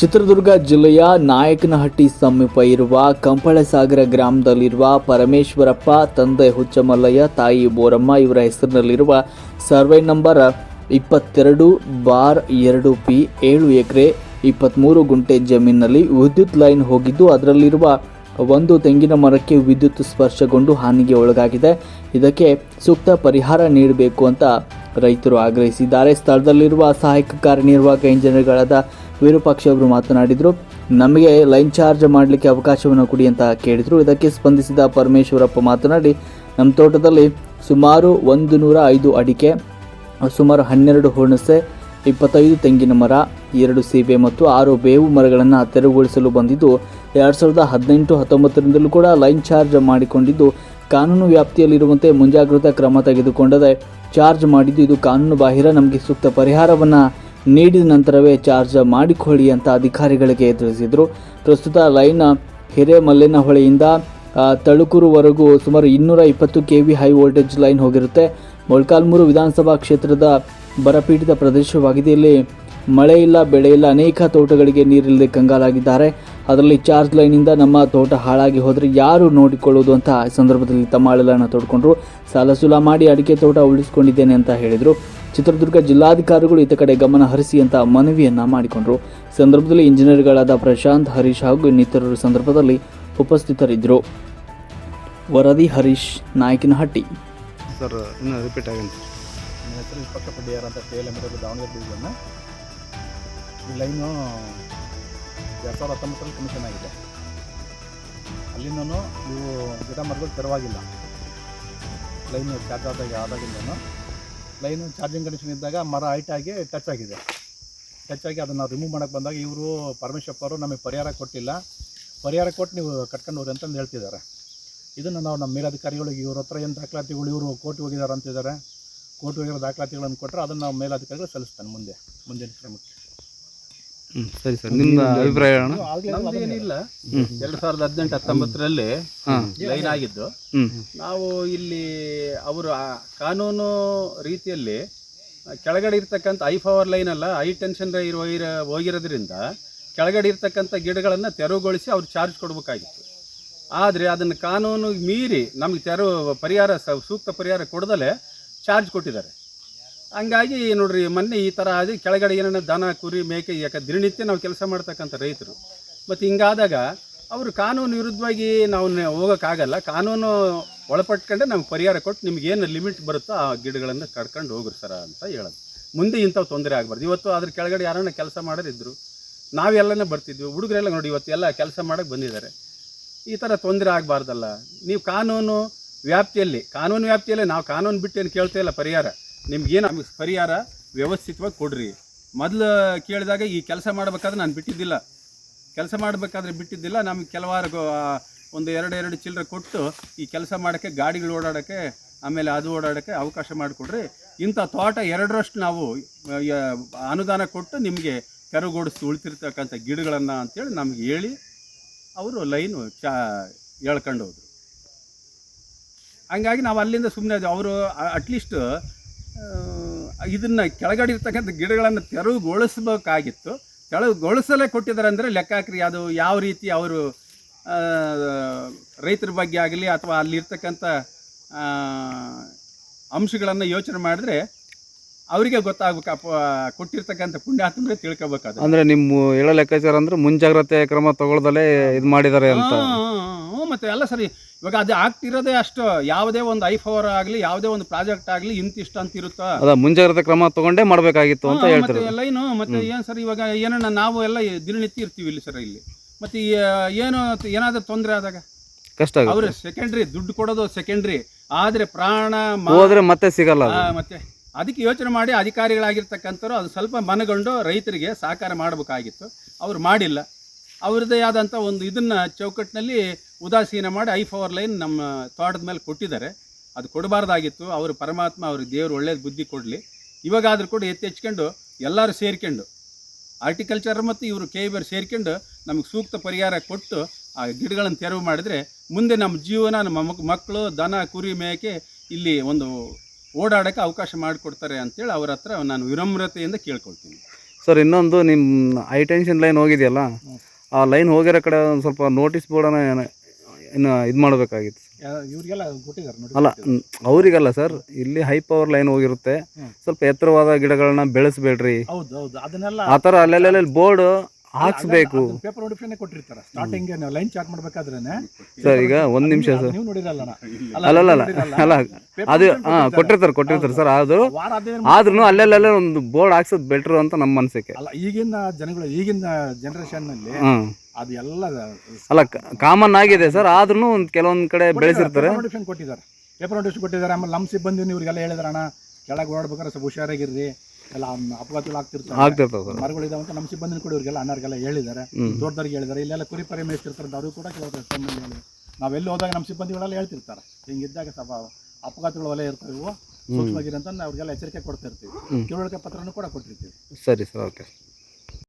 ಚಿತ್ರದುರ್ಗ ಜಿಲ್ಲೆಯ ನಾಯಕನಹಟ್ಟಿ ಸಮೀಪ ಇರುವ ಕಂಪಳಸಾಗರ ಗ್ರಾಮದಲ್ಲಿರುವ ಪರಮೇಶ್ವರಪ್ಪ, ತಂದೆ ಹುಚ್ಚಮಲ್ಲಯ್ಯ, ತಾಯಿ ಬೋರಮ್ಮ ಇವರ ಹೆಸರಿನಲ್ಲಿರುವ ಸರ್ವೆ ನಂಬರ್ ಇಪ್ಪತ್ತೆರಡು ಬಾರ್ ಎರಡು ಪಿ ಏಳು ಎಕರೆ ಇಪ್ಪತ್ತ್ಮೂರು ಗುಂಟೆ ಜಮೀನಿನಲ್ಲಿ ವಿದ್ಯುತ್ ಲೈನ್ ಹೋಗಿದ್ದು, ಅದರಲ್ಲಿರುವ ಒಂದು ತೆಂಗಿನ ಮರಕ್ಕೆ ವಿದ್ಯುತ್ ಸ್ಪರ್ಶಗೊಂಡು ಹಾನಿಗೆ ಒಳಗಾಗಿದೆ. ಇದಕ್ಕೆ ಸೂಕ್ತ ಪರಿಹಾರ ನೀಡಬೇಕು ಅಂತ ರೈತರು ಆಗ್ರಹಿಸಿದ್ದಾರೆ. ಸ್ಥಳದಲ್ಲಿರುವ ಸಹಾಯಕ ಕಾರ್ಯನಿರ್ವಾಹಕ ಇಂಜಿನಿಯರ್ಗಳಾದ ವಿರೂಪಾಕ್ಷ ಅವರು ಮಾತನಾಡಿದರು, ನಮಗೆ ಲೈನ್ ಚಾರ್ಜ್ ಮಾಡಲಿಕ್ಕೆ ಅವಕಾಶವನ್ನು ಕೊಡಿ ಅಂತ ಕೇಳಿದರು. ಇದಕ್ಕೆ ಸ್ಪಂದಿಸಿದ ಪರಮೇಶ್ವರಪ್ಪ ಮಾತನಾಡಿ, ನಮ್ಮ ತೋಟದಲ್ಲಿ ಸುಮಾರು ಒಂದು ನೂರ ಐದು ಅಡಿಕೆ, ಸುಮಾರು ಹನ್ನೆರಡು ಹುಣಸೆ, ಇಪ್ಪತ್ತೈದು ತೆಂಗಿನ ಮರ, ಎರಡು ಸೀಬೆ ಮತ್ತು ಆರು ಬೇವು ಮರಗಳನ್ನು ತೆರವುಗೊಳಿಸಲು ಬಂದಿದ್ದು, ಎರಡು ಸಾವಿರದ ಹದಿನೆಂಟು ಹತ್ತೊಂಬತ್ತರಿಂದಲೂ ಕೂಡ ಲೈನ್ ಚಾರ್ಜ್ ಮಾಡಿಕೊಂಡಿದ್ದು, ಕಾನೂನು ವ್ಯಾಪ್ತಿಯಲ್ಲಿರುವಂತೆ ಮುಂಜಾಗ್ರತಾ ಕ್ರಮ ತೆಗೆದುಕೊಂಡದೆ ಚಾರ್ಜ್ ಮಾಡಿದ್ದು ಇದು ಕಾನೂನು ಬಾಹಿರ. ನಮಗೆ ಸೂಕ್ತ ಪರಿಹಾರವನ್ನು ನೀಡಿದ ನಂತರವೇ ಚಾರ್ಜ್ ಮಾಡಿಕೊಳ್ಳಿ ಅಂತ ಅಧಿಕಾರಿಗಳಿಗೆ ತಿಳಿಸಿದರು. ಪ್ರಸ್ತುತ ಲೈನ್ ಹಿರೇಮಲ್ಲೇನಹೊಳೆಯಿಂದ ತಳುಕೂರುವರೆಗೂ ಸುಮಾರು ಇನ್ನೂರ ಇಪ್ಪತ್ತು K V high voltage line ಹೋಗಿರುತ್ತೆ. ಮೊಳಕಾಲ್ಮೂರು ವಿಧಾನಸಭಾ ಕ್ಷೇತ್ರದ ಬರಪೀಡಿತ ಪ್ರದೇಶವಾಗಿದೆ. ಇಲ್ಲಿ ಮಳೆ ಇಲ್ಲ, ಬೆಳೆ ಇಲ್ಲ, ಅನೇಕ ತೋಟಗಳಿಗೆ ನೀರಿಲ್ಲದೆ ಕಂಗಾಲಾಗಿದ್ದಾರೆ. ಅದರಲ್ಲಿ ಚಾರ್ಜ್ ಲೈನಿಂದ ನಮ್ಮ ತೋಟ ಹಾಳಾಗಿ ಹೋದರೆ ಯಾರು ನೋಡಿಕೊಳ್ಳೋದು ಅಂತ ಸಂದರ್ಭದಲ್ಲಿ ತಮ್ಮ ಅಳಲನ್ನು ತೋಡ್ಕೊಂಡ್ರು. ಸಾಲ ಸುಲ ಮಾಡಿ ಅಡಿಕೆ ತೋಟ ಉಳಿಸ್ಕೊಂಡಿದ್ದೇನೆ ಅಂತ ಹೇಳಿದರು. ಚಿತ್ರದುರ್ಗ ಜಿಲ್ಲಾಧಿಕಾರಿಗಳು ಈತ ಕಡೆ ಗಮನ ಹರಿಸಿ ಅಂತ ಮನವಿಯನ್ನ ಮಾಡಿಕೊಂಡರು. ಸಂದರ್ಭದಲ್ಲಿ ಇಂಜಿನಿಯರ್ಗಳಾದ ಪ್ರಶಾಂತ್ ಹರೀಶ್ ಹಾಗೂ ಇನ್ನಿತರರು ಸಂದರ್ಭದಲ್ಲಿ ಉಪಸ್ಥಿತರಿದ್ದರು. ವರದಿ ಹರೀಶ್ ನಾಯಕನಹಟ್ಟಿ. ಸರ್ ಇನ್ನೂ ರಿಪೀಟ್ ಆಗಿ ನನ್ನ ಹೆಸರು ಪಡ್ಡಿಯಾರ್ ಅಂತ K L M Davanagere division ಈ ಲೈನು ಎರಡು ಸಾವಿರದ ಹತ್ತೊಂಬತ್ತರಲ್ಲಿ ಕಮಿಷನ್ ಆಗಿದೆ. ಅಲ್ಲಿಂದನು ಇವು ಗಿಡ ಮರಗಳು ತೆರವಾಗಿಲ್ಲ. ಲೈನು ಚಾರ್ಜ್ ಆದಾಗ ಆದಾಗಿಂದನು ಲೈನು ಚಾರ್ಜಿಂಗ್ ಕಂಡೀಷನ್ ಇದ್ದಾಗ ಮರ ಹೈಟಾಗಿ ಟಚ್ ಆಗಿದೆ. ಟಚ್ ಆಗಿ ಅದನ್ನು ರಿಮೂವ್ ಮಾಡೋಕ್ಕೆ ಬಂದಾಗ ಇವರು ಪರಮೇಶ್ವರಪ್ಪ ಅವರು ನಮಗೆ ಪರಿಹಾರ ಕೊಟ್ಟಿಲ್ಲ. ಪರಿಹಾರ ಕೊಟ್ಟು ನೀವು ಕಟ್ಕೊಂಡು ಹೋಗ್ರಿ ಅಂತಂದು ಹೇಳ್ತಿದ್ದಾರೆ. ಇದನ್ನು ನಾವು ನಮ್ಮ ಮೇಲಾಧಿಕಾರಿಗಳಿಗೆ ಇವ್ರ ಹತ್ರ ಏನು ದಾಖಲಾತಿಗಳು ಇವರು ಕೋರ್ಟ್ ಹೋಗಿದ್ದಾರೆ ಅಂತಿದ್ದಾರೆ. ಕೋರ್ಟ್ ಹೋಗಿರೋ ದಾಖಲಾತಿಗಳನ್ನು ಕೊಟ್ಟರೆ ಅದನ್ನು ನಾವು ಮೇಲಾಧಿಕಾರಿಗಳು ಸಲ್ಲಿಸ್ತಾನೆ ಮುಂದೆ, ಮುಂದಿನ ಕ್ರಮಕ್ಕೆ. ಸರಿ ಸರ್ ನಿಮ್ಮ ಅಭಿಪ್ರಾಯ ಹೇಳೋಣ? ನಮ್ದೇನಿಲ್ಲ ಎರಡ್ ಸಾವಿರದ ಹದಿನೆಂಟು ಹತ್ತೊಂಬತ್ತರಲ್ಲಿ ಲೈನ್ ಆಗಿದ್ದು. ನಾವು ಇಲ್ಲಿ ಅವರು ಕಾನೂನು ರೀತಿಯಲ್ಲಿ ಕೆಳಗಡೆ ಇರ್ತಕ್ಕಂಥ ಹೈ ಪವರ್ ಲೈನ್ ಅಲ್ಲ ಹೈ ಟೆನ್ಷನ್ ಇರೋ ಹೋಗಿರೋದ್ರಿಂದ ಕೆಳಗಡೆ ಇರ್ತಕ್ಕಂಥ ಗಿಡಗಳನ್ನು ತೆರವುಗೊಳಿಸಿ ಅವ್ರು ಚಾರ್ಜ್ ಕೊಡಬೇಕಾಗಿತ್ತು. ಆದರೆ ಅದನ್ನು ಕಾನೂನು ಮೀರಿ ನಮಗೆ ತೆರವು ಪರಿಹಾರ ಸೂಕ್ತ ಪರಿಹಾರ ಕೊಡದಲೇ ಚಾರ್ಜ್ ಕೊಟ್ಟಿದ್ದಾರೆ. ಹಂಗಾಗಿ ನೋಡ್ರಿ, ಮೊನ್ನೆ ಈ ಥರ ಆಗಿ ಕೆಳಗಡೆ ಏನೇನೋ ದನ, ಕುರಿ, ಮೇಕೆ ಯಾಕೆ ದಿನನಿತ್ಯ ನಾವು ಕೆಲಸ ಮಾಡ್ತಕ್ಕಂಥ ರೈತರು. ಮತ್ತು ಹಿಂಗಾದಾಗ ಅವರು ಕಾನೂನು ವಿರುದ್ಧವಾಗಿ ನಾವು ಹೋಗೋಕ್ಕಾಗಲ್ಲ. ಕಾನೂನು ಒಳಪಟ್ಕೊಂಡೆ ನಮ್ಗೆ ಪರಿಹಾರ ಕೊಟ್ಟು ನಿಮ್ಗೆ ಏನು ಲಿಮಿಟ್ ಬರುತ್ತೋ ಆ ಗಿಡಗಳನ್ನು ಕಡ್ಕೊಂಡು ಹೋಗ್ರಿ ಸರ ಅಂತ ಹೇಳೋದು. ಮುಂದೆ ಇಂಥವು ತೊಂದರೆ ಆಗಬಾರ್ದು. ಇವತ್ತು ಅದ್ರ ಕೆಳಗಡೆ ಯಾರನ್ನ ಕೆಲಸ ಮಾಡೋರಿದ್ರು ನಾವೆಲ್ಲನೇ ಬರ್ತಿದ್ವಿ. ಹುಡುಗರೆಲ್ಲ ನೋಡಿ ಇವತ್ತು ಎಲ್ಲ ಕೆಲಸ ಮಾಡೋಕ್ಕೆ ಬಂದಿದ್ದಾರೆ. ಈ ಥರ ತೊಂದರೆ ಆಗಬಾರ್ದಲ್ಲ. ನೀವು ಕಾನೂನು ವ್ಯಾಪ್ತಿಯಲ್ಲಿ ಕಾನೂನು ವ್ಯಾಪ್ತಿಯಲ್ಲಿ ನಾವು ಕಾನೂನು ಬಿಟ್ಟು ಏನು ಕೇಳ್ತಾ ಇಲ್ಲ ಪರಿಹಾರ. ನಿಮ್ಗೇನು ನಮಗೆ ಪರಿಹಾರ ವ್ಯವಸ್ಥಿತವಾಗಿ ಕೊಡ್ರಿ. ಮೊದಲು ಕೇಳಿದಾಗ ಈ ಕೆಲಸ ಮಾಡಬೇಕಾದ್ರೆ ನಾನು ಬಿಟ್ಟಿದ್ದಿಲ್ಲ. ಕೆಲಸ ಮಾಡಬೇಕಾದ್ರೆ ಬಿಟ್ಟಿದ್ದಿಲ್ಲ, ನಮ್ಗೆ ಕೆಲವಾರು ಒಂದು ಎರಡು ಎರಡು ಚಿಲ್ಲರೆ ಕೊಟ್ಟು ಈ ಕೆಲಸ ಮಾಡೋಕ್ಕೆ, ಗಾಡಿಗಳು ಓಡಾಡೋಕ್ಕೆ, ಆಮೇಲೆ ಅದು ಓಡಾಡೋಕ್ಕೆ ಅವಕಾಶ ಮಾಡಿಕೊಡ್ರಿ. ಇಂಥ ತೋಟ ಎರಡರಷ್ಟು ನಾವು ಅನುದಾನ ಕೊಟ್ಟು ನಿಮಗೆ ಕೆರಗೊಡಿಸಿ ಉಳಿತಿರ್ತಕ್ಕಂಥ ಗಿಡಗಳನ್ನು ಅಂತೇಳಿ ನಮ್ಗೆ ಹೇಳಿ ಅವರು ಲೈನು ಚಾ ಹೇಳ್ಕೊಂಡು ಹೋದರು ಹಂಗಾಗಿ ನಾವು ಅಲ್ಲಿಂದ ಸುಮ್ಮನೆ ಅವರು ಅಟ್ಲೀಸ್ಟ್ ಇದನ್ನು ಕೆಳಗಡೆ ಗಿಡಗಳನ್ನು ತೆರವುಗೊಳಿಸ್ಬೇಕಾಗಿತ್ತು. ತೆರವುಗೊಳಿಸಲೇ ಕೊಟ್ಟಿದ್ದಾರೆ ಅಂದರೆ ಲೆಕ್ಕಾಕ್ರಿ ಅದು ಯಾವ ರೀತಿ ಅವರು ರೈತರ ಬಗ್ಗೆ ಆಗಲಿ ಅಥವಾ ಅಲ್ಲಿರ್ತಕ್ಕಂಥ ಅಂಶಗಳನ್ನು ಯೋಚನೆ ಮಾಡಿದ್ರೆ ಅವರಿಗೆ ಗೊತ್ತಾಗಬೇಕು ಅಪ್ಪ ಕೊಟ್ಟಿರ್ತಕ್ಕಂಥ ಪುಣ್ಯಾತ್ಮರೇ ತಿಳ್ಕೊಬೇಕಾದ್ರೆ. ಅಂದರೆ ನಿಮ್ಮ ಹೇಳೋ ಲೆಕ್ಕಾಚಾರ ಅಂದ್ರೆ ಮುಂಜಾಗ್ರತೆ ಕ್ರಮ ತಗೊಳ್ದಲೇ ಇದು ಮಾಡಿದ್ದಾರೆ ಅಂತ. ಮತ್ತೆ ಎಲ್ಲ ಸರಿ. ಇವಾಗ ಅದು ಆಗ್ತಿರೋದೇ ಅಷ್ಟು ಯಾವುದೇ ಒಂದು ಐ ಪವರ್ ಆಗಲಿ ಯಾವುದೇ ಒಂದು ಪ್ರಾಜೆಕ್ಟ್ ಆಗಲಿ ಇಂತಿಷ್ಟು ಅಂತ ಇರುತ್ತೋ? ಅದ ಮುಂಜಾಗ್ರತೆ ಕ್ರಮ ತಗೊಂಡೇ ಮಾಡಬೇಕಾಗಿತ್ತು ಅಂತ ಹೇಳ್ತಾರೆ ಮತ್ತೆ ಲೈನು ಮತ್ತೆ ಏನು ಸರ್ ಇವಾಗ ಏನನ್ನ ನಾವು ಎಲ್ಲ ದಿನನಿತ್ಯ ಇರ್ತೀವಿ ಇಲ್ಲಿ ಸರ್ ಇಲ್ಲಿ. ಮತ್ತು ಏನು ಏನಾದರೂ ತೊಂದರೆ ಆದಾಗ? ಕಷ್ಟ ಅವರು ಸೆಕೆಂಡ್ರಿ ದುಡ್ಡು ಕೊಡೋದು ಸೆಕೆಂಡ್ರಿ ಆದ್ರೆ ಪ್ರಾಣ ಹೋದ್ರೆ ಮತ್ತೆ ಸಿಗಲ್ಲ. ಮತ್ತೆ ಅದಕ್ಕೆ ಯೋಚನೆ ಮಾಡಿ ಅಧಿಕಾರಿಗಳಾಗಿರ್ತಕ್ಕಂಥವ್ರು ಅದು ಸ್ವಲ್ಪ ಮನಗೊಂಡು ರೈತರಿಗೆ ಸಹಕಾರ ಮಾಡಬೇಕಾಗಿತ್ತು. ಅವರು ಮಾಡಿಲ್ಲ. ಅವ್ರದ್ದೇ ಆದಂಥ ಒಂದು ಇದನ್ನ ಚೌಕಟ್ಟಿನಲ್ಲಿ ಉದಾಸೀನ ಮಾಡಿ ಐ ಫವರ್ ಲೈನ್ ನಮ್ಮ ತೋಟದ ಮೇಲೆ ಕೊಟ್ಟಿದ್ದಾರೆ. ಅದು ಕೊಡಬಾರ್ದಾಗಿತ್ತು. ಅವರು ಪರಮಾತ್ಮ, ಅವ್ರಿಗೆ ದೇವರು ಒಳ್ಳೇದು ಬುದ್ಧಿ ಕೊಡಲಿ. ಇವಾಗಾದರೂ ಕೂಡ ಎತ್ತೆಚ್ಕೊಂಡು ಎಲ್ಲರೂ ಸೇರ್ಕೊಂಡು ಆರ್ಟಿಕಲ್ಚರ್ ಮತ್ತು ಇವರು ಕೆ ಇಬರ್ ಸೇರ್ಕೊಂಡು ನಮಗೆ ಸೂಕ್ತ ಪರಿಹಾರ ಕೊಟ್ಟು ಆ ಗಿಡಗಳನ್ನು ತೆರವು ಮಾಡಿದರೆ ಮುಂದೆ ನಮ್ಮ ಜೀವನ, ನಮ್ಮ ಮಕ್- ಮಕ್ಕಳು, ದನ, ಕುರಿ ಮೇಕೆ ಇಲ್ಲಿ ಒಂದು ಓಡಾಡೋಕ್ಕೆ ಅವಕಾಶ ಮಾಡಿಕೊಡ್ತಾರೆ ಅಂತೇಳಿ ಅವ್ರ ಹತ್ರ ನಾನು ವಿನಮ್ರತೆಯಿಂದ ಕೇಳ್ಕೊಳ್ತೀನಿ. ಸರ್, ಇನ್ನೊಂದು ನಿಮ್ಮ ಐ ಟೆನ್ಷನ್ ಲೈನ್ ಹೋಗಿದೆಯಲ್ಲ? ಆ ಲೈನ್ ಹೋಗಿರೋ ಕಡೆ ಒಂದು ಸ್ವಲ್ಪ ನೋಟಿಸ್ ಬೋರ್ಡನ್ನು ಇನ್ನು ಇದು ಮಾಡಬೇಕಾಗಿತ್ತು. ಇವ್ರಿಗೆಲ್ಲ ಕೊಟ್ಟಿದ್ದಾರೆ ನೋಡಿ ಅಲ್ಲ ಮ್, ಅವರಿಗಲ್ಲ ಸರ್ ಇಲ್ಲಿ ಹೈ ಪವರ್ ಲೈನ್ ಹೋಗಿರುತ್ತೆ. ಸ್ವಲ್ಪ ಎತ್ತರವಾದ ಗಿಡಗಳನ್ನ ಬೆಳೆಸ್ಬೇಡ್ರಿ. ಹೌದು ಹೌದು. ಅದನ್ನೆಲ್ಲ ಆ ಥರ ಅಲ್ಲೆಲ್ಲ ಬೋರ್ಡ್ ಹಾಕ್ಸ್ಬೇಕು. ಪೇಪರ್ ನೋಟಿಫಿಕೇಶನ್ ಕೊಟ್ಟಿರ್ತಾರೆ. ಸ್ಟಾರ್ಟಿಂಗ್ ಲೈನ್ ಚಾರ್ಟ್ ಸರ್ ಈಗ ಒಂದು ನಿಮಿಷ ಸರ್. ನೀವು ನೋಡಿರಲ್ಲ ಅಲ್ಲಲ್ಲ ಅಲ್ಲ ಅದು ಹಾಂ ಕೊಟ್ಟಿರ್ತಾರೆ. ಕೊಟ್ಟಿರ್ತಾರೆ ಸರ್. ಅದು ವಾರ ಹದಿನೈದು ಆದ್ರೂ ಅಲ್ಲೆಲ್ಲ ಒಂದು ಬೋರ್ಡ್ ಹಾಕ್ಸೋದು ಬೆಟ್ರು ಅಂತ ನಮ್ಮ ಅನಿಸಿಕೆ ಅಲ್ಲ ಈಗಿನ ಜನಗಳು ಈಗಿನ ಜನರೇಷನ್ನಲ್ಲಿ ಹ್ಮ್. ಅದು ಎಲ್ಲ ಅಲ್ಲ ಕಾಮನ್ ಆಗಿದೆ ಸರ್ ಆದ್ರೂ ಕೆಲವೊಂದ್ ಕಡೆ ಬೆಳೆಸಿರ್ತಾರೆ. ನೋಟಿಫಿಕೇಶನ್ ಕೊಟ್ಟಿದ್ದಾರೆ. ಪೇಪರ್ ನೋಟಿಫಿಕೇಶನ್ ಕೊಟ್ಟಿದ್ದಾರೆ ಆಮೇಲೆ ನಮ್ಮ ಸಿಬ್ಬಂದಿ ಇವ್ರಿಗೆಲ್ಲ ಹೇಳಿದಾರೆ ಅಣ್ಣ ಕೆಳಗೆ ಓಡಾಡ್ಬೇಕಾದ್ರೆ ಸ್ವಲ್ಪ ಹುಷಾರಾಗಿರ್ರಿ ಎಲ್ಲ ಅಪಘಾತಗಳು ಆಗ್ತಿರ್ತಾರೆ ಮರಗಳಿದಾವೆ ಅಂತ ನಮ್ಮ ಸಿಬ್ಬಂದಿ ಕೂಡ ಇವ್ರಿಗೆಲ್ಲ ಅಣ್ಣರಿಗೆಲ್ಲ ಹೇಳಿದ್ದಾರೆ. ದೊಡ್ಡದವ್ರಿಗೆ ಹೇಳಿದ್ದಾರೆ. ಇಲ್ಲೆಲ್ಲ ಕುರಿ ಪರಿ ಮೇಯಿಸ್ತಿರ್ತಾರೆ ಅವರು ಕೂಡ ಕೆಲವರು ಸಂಬಂಧ ಹೇಳಿದ್ದಾರೆ. ನಾವೆಲ್ಲಿ ಹೋದಾಗ ನಮ್ಮ ಸಿಬ್ಬಂದಿಗಳೆಲ್ಲ ಹೇಳ್ತಿರ್ತಾರೆ. ಹಿಂಗಿದ್ದಾಗ ಸ್ವಲ್ಪ ಅಪಘಾತಗಳು ಒಲೆ ಇರ್ತವೆ ಅಂತ ಅವ್ರಿಗೆಲ್ಲ ಎಚ್ಚರಿಕೆ ಕೊಡ್ತಾ ಇರ್ತೀವಿ ತಿಳುವಳಿಕೆ ಪತ್ರನೂ ಕೂಡ ಕೊಟ್ಟಿರ್ತೀವಿ. ಸರಿ ಸರ್ ಓಕೆ.